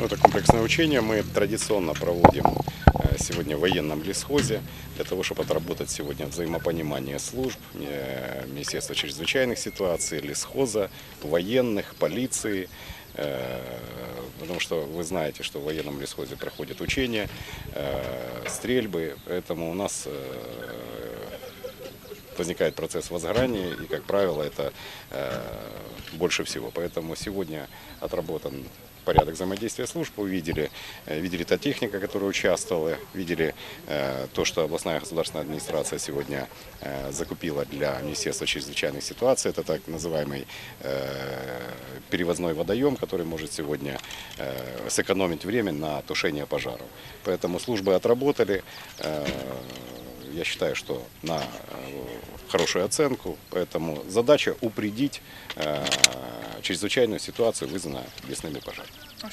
Ну, это комплексное учение. Мы традиционно проводим э, сегодня в военном лесхозе. Для того, чтобы отработать сегодня взаимопонимание служб, э, Министерства чрезвычайных ситуаций, лесхоза, военных, полиции. Э, Потому что вы знаете, что в военном лесхозе проходят учения, стрельбы, поэтому у нас возникает процесс возгорания, и, как правило, это больше всего. Поэтому сегодня отработан порядок взаимодействия служб, вы видели, э, видели та техника, которая участвовала, видели э, то, что областная государственная администрация сегодня э, закупила для Министерства чрезвычайных ситуаций. Это так называемый э, перевозной водоем, который может сегодня э, сэкономить время на тушение пожаров. Поэтому службы отработали. Я считаю, что на э, хорошую оценку. Поэтому задача упредить э, чрезвычайную ситуацию, вызванную лесными пожарами. А